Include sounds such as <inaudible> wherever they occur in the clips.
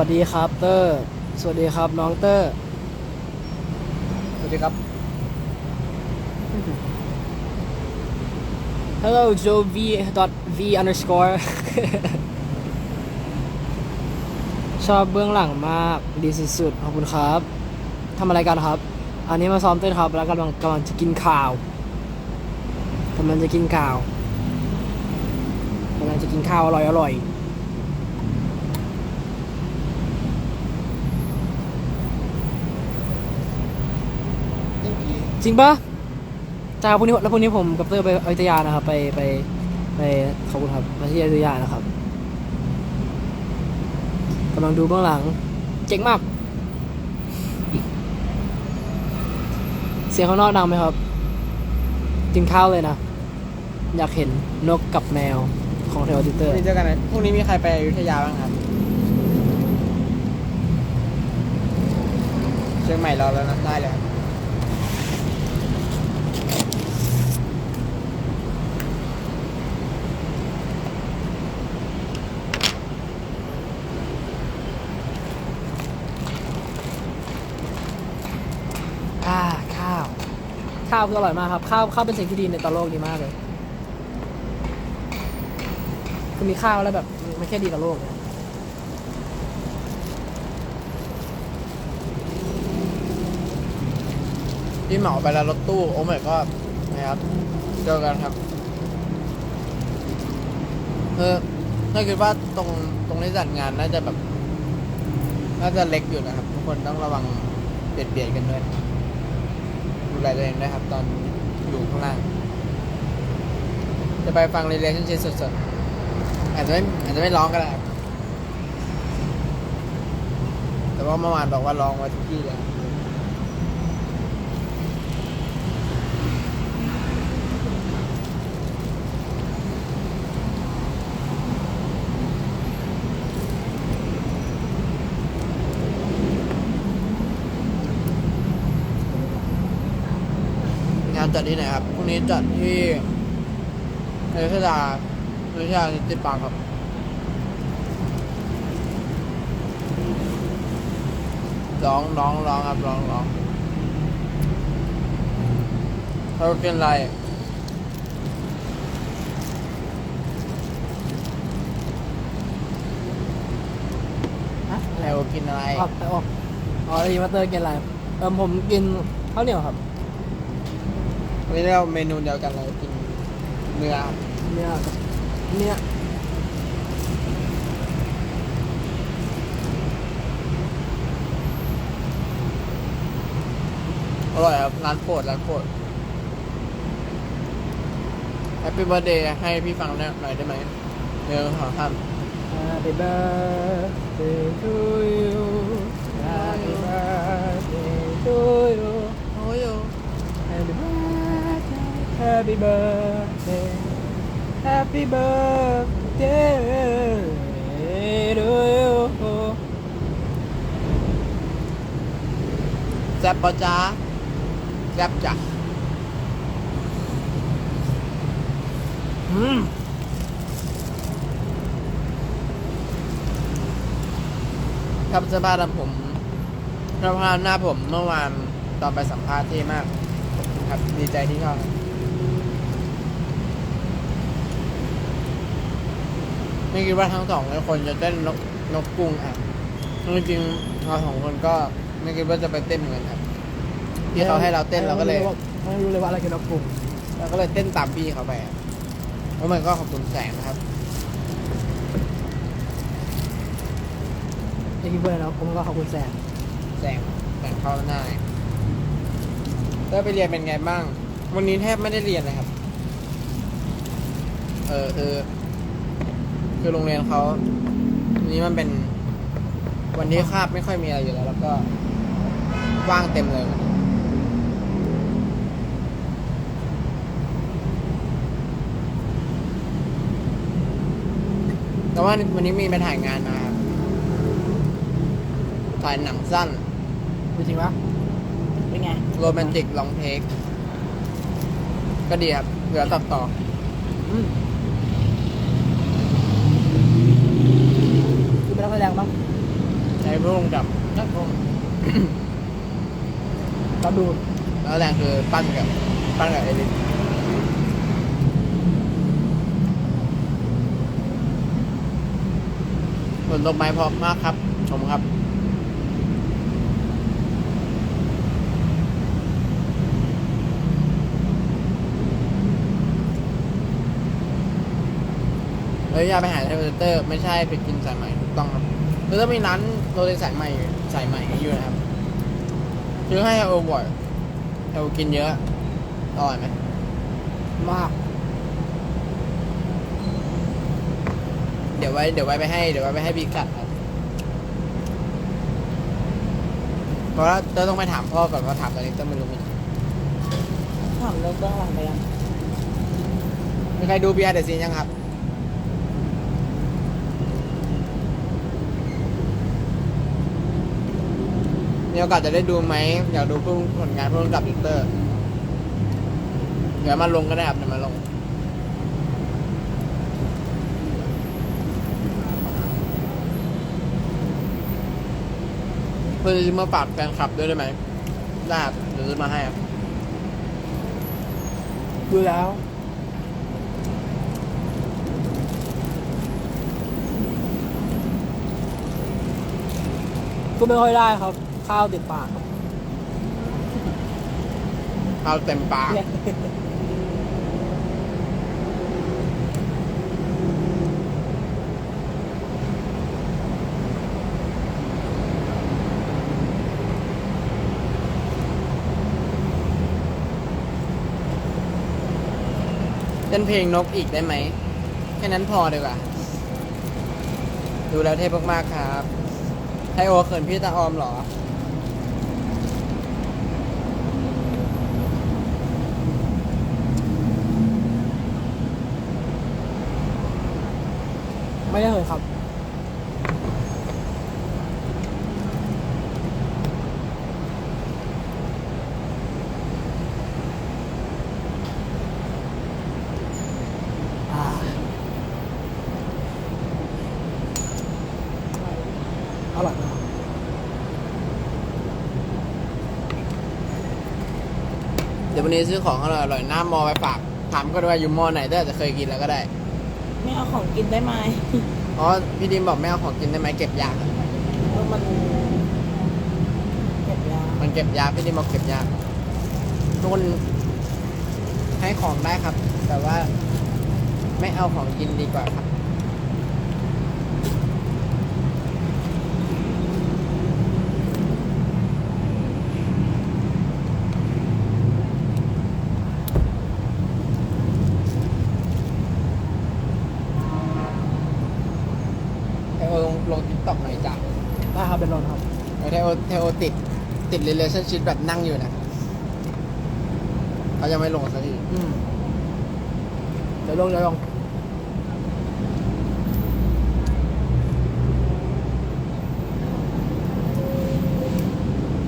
สวัสดีครับเตอร์ สวัสดีครับน้องเตอร์ สวัสดีครับ Hello Joe V dot V underscore ชอบเบื้องหลังมากดีสุดๆ ขอบคุณครับทำอะไรกันครับ อันนี้มาซ้อมเต้นครับ แล้วกำลังกำลังจะกินข้าวกำลังจะกินข้าวกำลังจะกินข้าวอร่อยอร่อย จริงปะจ้าพรุ่งนี้แล้วพรุ่งนี้ผมกับเตอร์ไปอยุธยานะครับ ไปไปไปขอบคุณครับมาที่อยุธยานะครับกำลังดูเบื้องหลัง เจ๋งมาก เสียงข้างนอกดังไหมครับ กินข้าวเลยนะ อยากเห็นนกกับแมวของเทวดิเตพอรุ่ร์งนี้เจอกันนะพรุ่งนี้มีใครไปอยุธยาบ้างครับ เชียงใหม่รอแล้วนะได้เลยครับ อ่าข้าว ข้าวคืออร่อยมากครับ ข้าวข้าวเป็นสิ่งที่ดีในต่อโลกดีมากเลยคือมีข้าวแล้วแบบมันแค่ดีต่อโลกพี่เหมาไปแล้วรถตู้ โอ้ไม่ก็นะครับเจอกันครับเออถ้าคิดว่าตรงตรงที่จัดงานน่าจะแบบ น่าจะเล็กอยู่นะครับ ทุกคนต้องระวังเบียดเบียดกันด้วย ดูแลตัวเองด้วยครับ ตอนอยู่ข้างล่าง จะไปฟังเรไรเช่นเช่นสดๆ อาจจะไม่อาจจะไม่ร้องก็ได้แต่ว่าเมื่อวานบอกว่าร้องไว้ทุกที่เลย งาน จัดที่ไหนครับพรุ่งนี้จัดที่อยุธยาอยุธยาติดปางครับ ร้องร้องร้องครับร้องร้องเรากินอะไรฮะเรากินอะไรอ๋ออ๋ออ๋อดีมาเตอร์กินอะไรเออผมกินข้าวเหนียวครับ วันนี้เราเมนูเดียวกันเรากินเนื้อครับเนี่ยกับเนี่ยอร่อยครับร้านโปรดร้านโปรดแฮปปี้เบ t ร์ a เดย์ให้พี่ฟังหน่อยได้ไหมเนื้อของท่าน Happy birthday Happy birthday Happy birthday to you แซ่บปะจ๊ะแซ่บจ้ะอืมครับเสื้อผ้าทำผมเสื้อผ้าหน้าผมเมื่อวานตอนไปสัมภาษณ์เท่มาก ครับดีใจที่ชอบ ไม่คิดว่าทั้งสองคนจะเต้นนกนกกุ้งอะจริงๆเราสองคนก็ไม่คิดว่าจะไปเต้นเหมือนกันครับที่เขาให้เราเต้นเราก็เลยไม่รู้เลยว่าอะไรคือนกกลุ่มเราก็เลยเต้นตามพี่เขาไปอะแล้วมันก็ขอบคุณแสงนะครับไอพี่เบิร์ดแล้วผมก็ขอบคุณแสนแสงแสงเข้าหน้าเต้ยไปเรียนเป็นไงบ้าง วันนี้แทบไม่ได้เรียนเลยครับ เออคือ คือโรงเรียนเขาวันนี้มันเป็นวันที่คาบไม่ค่อยมีอะไรอยู่แล้ว แล้วก็ว่างเต็มเลยวันนี้แต่ว่าวันนี้มีไปถ่ายงานมาครับถ่ายหนังสั้นจริงปะเป็นไงโรแมนติกลองเทคก็ดีครับเหลือตัดต่อ อืมคือเป็นนักแสดงบ้าง อ ร่วงกับนักลงกระดูดแล้วแรงคือปั้นกับปั้นกับเอลินฝนตกไม้พร้อมมากครับ ชมครับเอ้ยอย่าไปหาเทอร์เตอร์ ไม่ใช่ไปกินสายใหม่ถูกต้องครับ คือถ้ามีร้านโรตีสายใหม่สายใหม่อยู่นะครับซื้อให้เอลบ่อยเอลกินเยอะอร่อยไหมมาก เดี๋ยวไว้ เดี๋ยวไว้ไปให้ เดี๋ยวไว้ไปให้บีกัดครับเพราะว่าเต้ยต้องไปถามพ่อก่อนว่าถามตอนนี้เต้ยไม่รู้มีถามเรื่องเบื้องหลังไปยังมีใครดูเบียร์เดอะซีนยังครับ มีโอกาสจะได้ดูไหมอยากดูผู้ผลงานผู้กำกับวิเตอร์ เดี๋ยวมาลงก็ได้ครับเดี๋ยวมาลง เพื่อจะมาฝากแฟนคลับด้วยได้ไหมได้ครับเดี๋ยวซื้อมาให้ครับดูแล้วก็ไม่ค่อยได้ครับ ข้าวติดปากครับข้าวเต็มปากเต้นเพลงนกอีกได้ไหม แค่นั้นพอดีกว่า ดูแล้วเทพมากๆครับไทโอเขินพี่ตาออมเหรอ ไม่ได้เลยครับอ่าอร่อยมากเดี๋ยววันนี้ซื้อของอร่อยๆหน้ามอไปฝากถามก็ด้วยว่าอยู่มอไหนเต้ยอาจจะเคยกินแล้วก็ได้ ไม่เอาของกินได้ไหมเพราะพี่ดิมบอกไม่เอาของกินได้ไหมเก็บยากอะเออมันเก็บยามันเก็บยากพี่ดิมบอกเก็บยากทุกคนให้ของได้ครับ แต่ว่าไม่เอาของกินดีกว่าครับ เทโอลงลง ทิกตอกหน่อยจ้ะได้ครับเป็นรอนครับเทโอเทโอติดติด relationship แบบนั่งอยู่นะเขายังไม่ลงสักทีอืมเดี๋ยวลงเดี๋ยวลง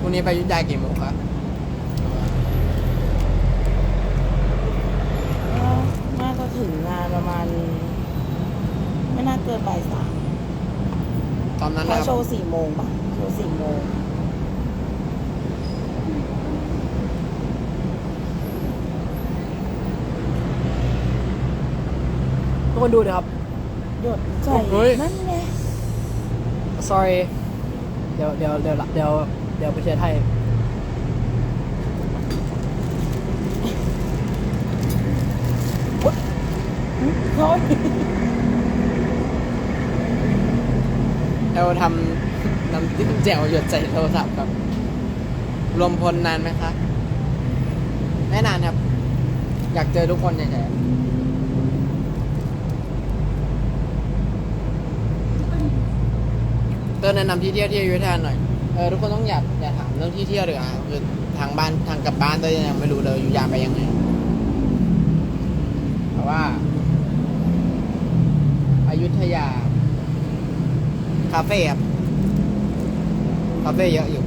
พรุ่งนี้ไปอยุทธยากี่โมงครับก็น่าจะถึงงานประมาณ ไม่น่าเกินบ่ายสาม ตอนนั้นเพนะราะคโชรับ ว์สี่โมงป่ะโชว์สี่โมงทุกคนดูนะครับ หยดใส่นั่นไง sorry เดี๋ยวเดี๋ยวเดี๋ยวเดี๋ยวเดี๋ยวไปเช็ดให้โทษ เทโอทำน้ำจิ้มแจ่วหยดใส่โทรศัพท์ครับ รวมพลนานไหมคะไม่นานครับ อยากเจอทุกคนเฉยๆเติมแนะนำที่เที่ยวที่อยุธยาหน่อย เออทุกคนต้องอยากอยากถามเรื่องที่เที่ยวดีกว่าคือทางบ้านทางกลับบ้านเต้ยยังไม่รู้เลยอยู่ยาไปยังไงแต่ว่าอายุทยา คาเฟ่ครับ คาเฟ่เยอะอยู่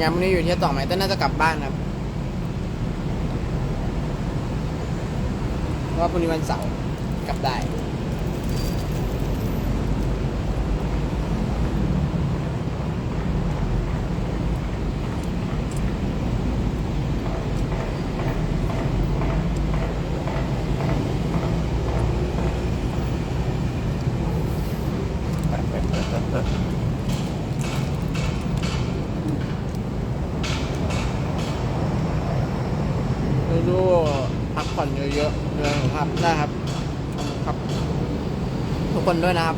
งานพรุ่งนี้อยู่เที่ยวต่อไหมแต่น่าจะกลับบ้านครับเพราะว่าพรุ่งนี้วันเสาร์กลับได้ดูๆพักผ่อน เยอะเรื่องครับได้ครับครับ ทุกคนด้วยนะครับ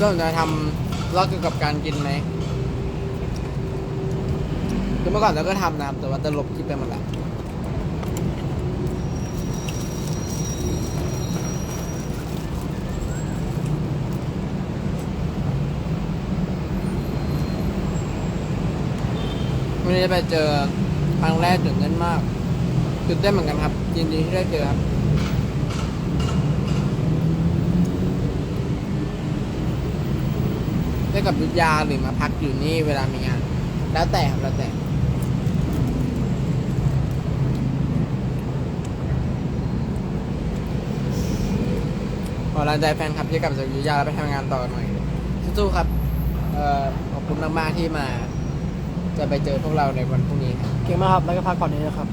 ก็จะทำรอบเกี่ยวกับการกินไหมคือเมื่อก่อนเราก็ทำนะครับแต่ว่าจะลบคลิปไปหมดแล้ววันนี้ไปเจอ ครั้งแรกตื่นเต้นมากตื่นเต้นเหมือนกันครับ ยินดีที่ได้เจอครับได้กับยุทธยาหรือมาพักอยู่นี่เวลามีงาน แล้วแต่ครับแล้วแต่ขอแรงใจแฟนคลับที่กลับจากยุทธยาแล้วไปทำงานต่อหน่อยสู้ๆครับออขอบคุณมากๆที่มา จะไปเจอพวกเราในวันพรุ่งนี้ครับ เก่งมากครับ แล้วก็พักผ่อนเยอะๆครับ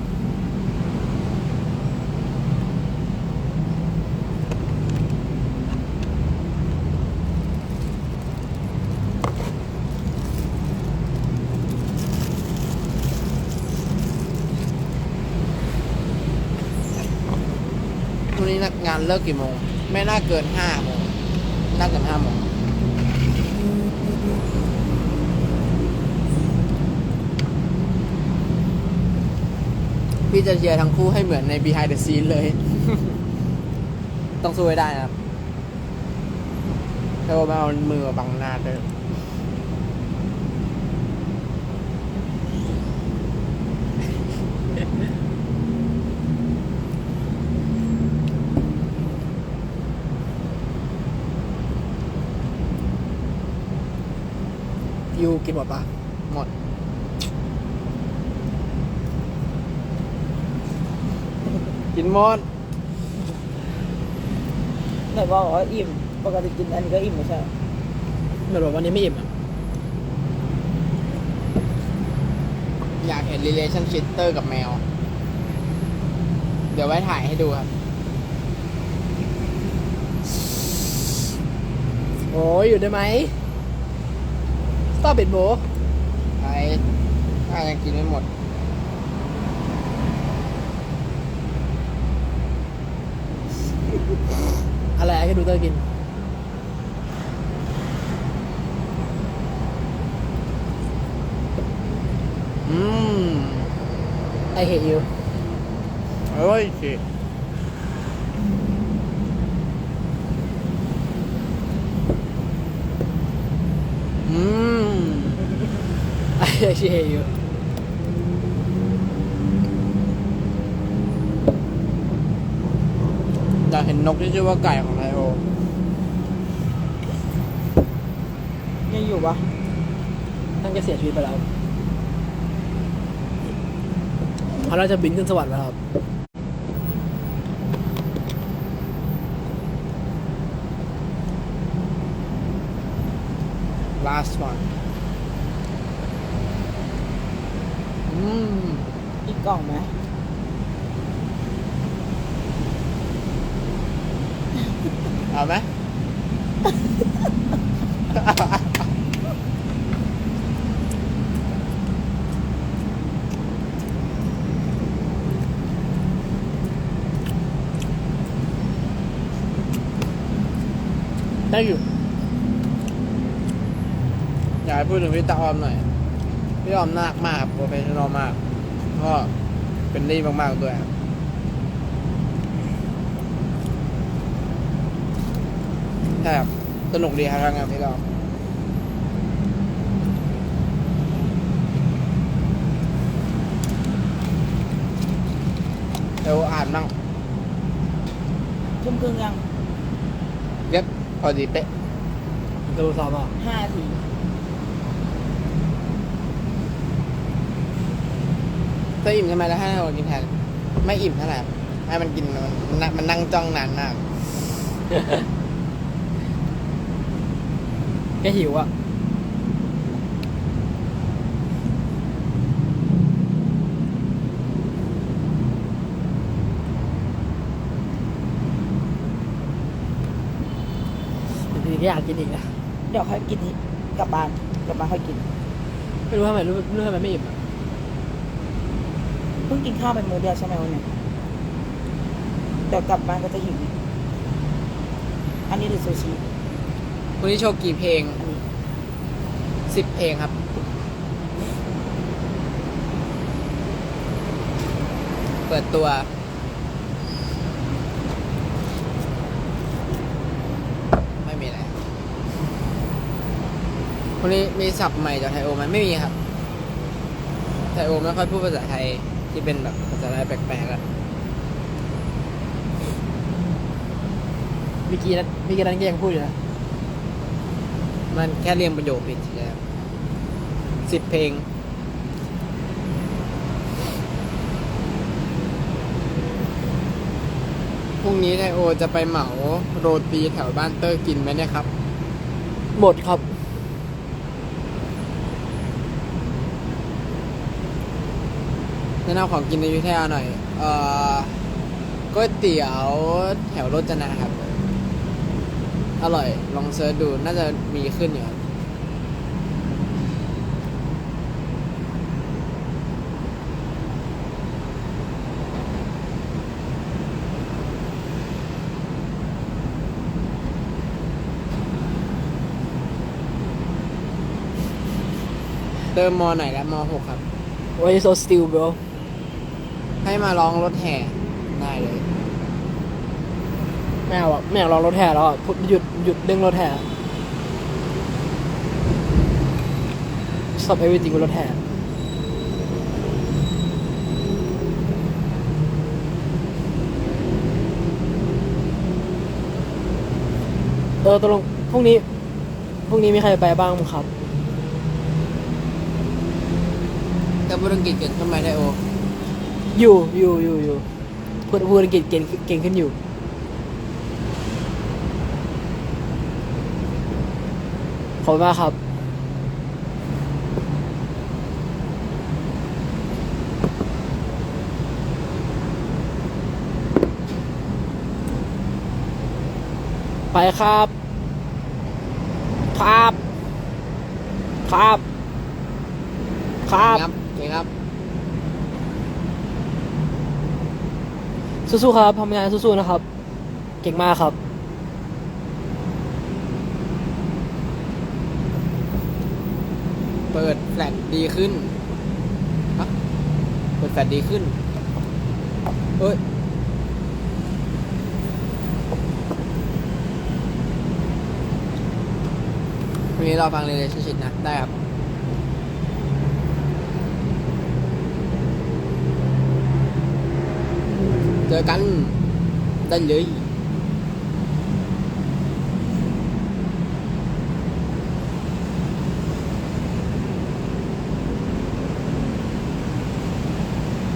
พรุ่งนี้งานเลิกกี่โมง ไม่น่าเกินห้าโมงน่าเกินห้าโมง พี่จะเชียร์ทั้งคู่ให้เหมือนใน behind the scene เลย ต้องสู้ให้ได้นะครับเธอมาเอามือมาบังหน้าเธอๆยูกินหมดปะหมด กินหมดไหนบอกว่าอิ่ม ปกติกินอันนี้ก็อิ่มไม่ใช่เหรอเหมือนแบบวันนี้ไม่อิ่มอะ อยากเห็น relation shitter กับแมว เดี๋ยวไว้ถ่ายให้ดูครับ โอ้ยอยู่ได้ไหมสตอปิดโบไอ้ถ้ายังกินไม่หมด อะไรให้ดูเตอร์กิน อืม I hate you <laughs> เอ้ยสิอืม I actually hate you ากเห็นนกที่ชื่อว่าไก่ของไทโอยังอยู่ปะท่านก็เสียชีวิตไปแล้วเขาเราจะบินขึ้นสวรรค์แล้วครับ last one อืมอีกกล่องไหม เอาไหมได้อยู่ อยากพูดถึงพี่ตาออมหน่อย พี่ออมนาคมากโปรเฟชชั่นอลมาก ก็เป็นดีมาก ๆ ด้วยครับ ใช่ครับ สนุกดีครับทำงานพี่เราเดี๋ยวอ่านมั่งชุ่มครึ่งยังเย็บพอดีเป๊ะฮจะรู้ซ้อมอะห้านาทีถ้าอิ่มใช่ไหมแล้วให้เรากินแทนไม่อิ่มเท่าไหร่ครับให้มันกินมันมันนั่งมันนั่งจ้องนานมาก แกหิวอะทีก็อยากกินอีกนะเดี๋ยวค่อยกินที่กลับบ้านกลับบ้านค่อยกินไม่รู้ทำไมรู้ไม่รู้ทำไมไม่อิ่มอะเพิ่งกินข้าวไปมื้อเดียวใช่ไหมวันเนี้ยเดี๋ยวกลับบ้านก็จะหิวอีกอันนี้หรือซูชิ วันนี้โชว์กี่เพลง สิบเพลงครับ เปิดตัว ไม่มีอะไรวันนี้มีศัพท์ใหม่จากไทยโอไหมไม่มีครับ ไทยโอไม่ค่อยพูดภาษาไทยที่เป็นแบบภาษาไทยแปลกๆอะเมื่อกี้นั้นเมื่อกี้นั้นก็ยังพูดอยู่นะ มันแค่เรียงประโยคผิดเฉยๆครับสิบเพลง พรุ่งนี้ไทโอจะไปเหมาโรตีแถวบ้านเตอร์กินไหมเนี่ยครับ หมดครับ แนะนำของกินในอยุธยาหน่อย เอ่อก๋วยเตี๋ยวแถวรถจนะครับ อร่อย ลองเซิร์ชดูน่าจะมีขึ้นอยู่ครับเติมมอไหนแล้วมหกครับ Why you so still bro ให้มาร้องรถแห่ได้เลย ไม่เอาอะไม่อยากลองรถแห่แล้วอะพูดหยุดหยุดเรื่องรถแห่ stop everything บนรถแห่เออตกลงพรุ่งนี้พรุ่งนี้มีใครไปบ้างมั้งครับ แต่บุรุษกิจเกิดขึ้นมาได้โอ อยู่อยู่อยู่อยู่พูดพูดอังกฤษเก่งเก่งขึ้นอยู่ ขอบคุณมากครับไปครับ ครับ ครับ ครับครับโอเคครับ สู้ๆครับทำงานสู้ๆนะครับ เก่งมากครับ เปิดแฟลชดีขึ้นฮะเปิดแฟลชดีขึ้น เอ้ยวันนี้เราฟังเลยชิดๆนะ ได้ครับเจอกันได้เลย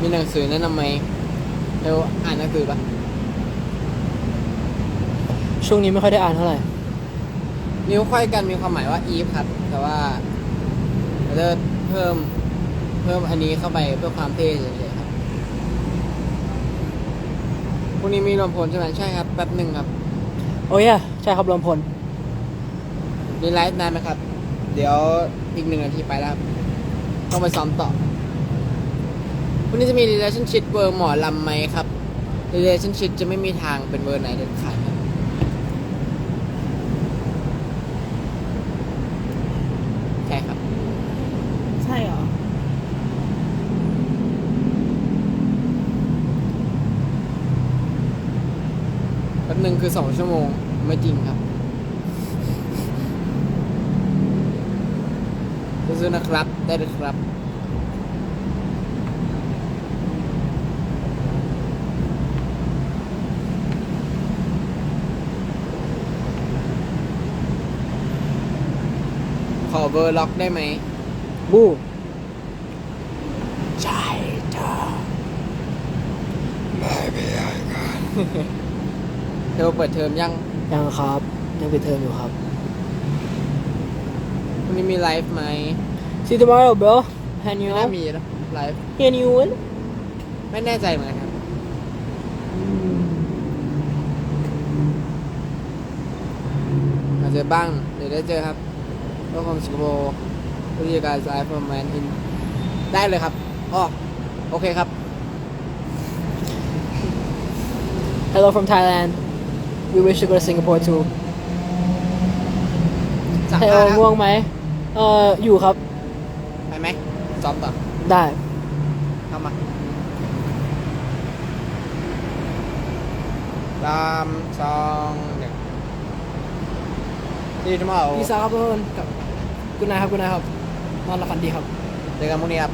มีหนังสือแนะนำไหมเร็วอ่านหนังสือปะช่วงนี้ไม่ค่อยได้อ่านเท่าไหร่ นิ้วค่อยกันมีความหมายว่า if ครับ แต่ว่าเราจะเพิ่มเพิ่มอันนี้เข้าไปเพื่อความเท่เฉยๆครับพรุ่งนี้มีรวมพลใช่ไหมใช่ครับแป๊บหนึ่งครับ โอ้ยใช่ครับรวมพลมีไลฟ์นานไหมครับ เดี๋ยวอีกหนึ่งนาทีไปแล้วครับต้องไปซ้อมต่อ พรุ่งนี้จะมี relationship เวอร์หมอลำไหมครับ relationship จะไม่มีทางเป็นเวอร์ไหนเด็ดขาดครับใช่ครับ ใช่เหรอ แป๊บหนึ่งคือสองชั่วโมง ไม่จริงครับสู้ๆนะครับ ได้เลยครับ อเบอร์ล็อกได้ไหมบูใช่จ้าเธอเปิดเทอมยังยังครับยังปิดเทอมอยู่ครับวันนี้มีไลฟ์ไหม See tomorrow bro Can you ไม่น่ามีนะไลฟ์ Can you ไม่แน่ใจเหมือนกันครับอาจจะบ้าง เดี๋ยวได้เจอครับ เพื่อความสกโบวิธีการไลฟ์ประมาณอินได้เลยครับอ๋อโอเคครับ Hello from Thailand We wish to go to Singapore too สั่งไฮโอผ้าแล้วง่วงไหมเอ่ออยู่ครับ ไปไหมซ้อมต่อได้ เข้ามาสามสองหนึ่งดีทุกเมื่อพี่สาวครับทุกคนกับ คุณนายครับคุณนายครับนอนหลับฝันดีครับ เจอกันพรุ่งนี้ครับ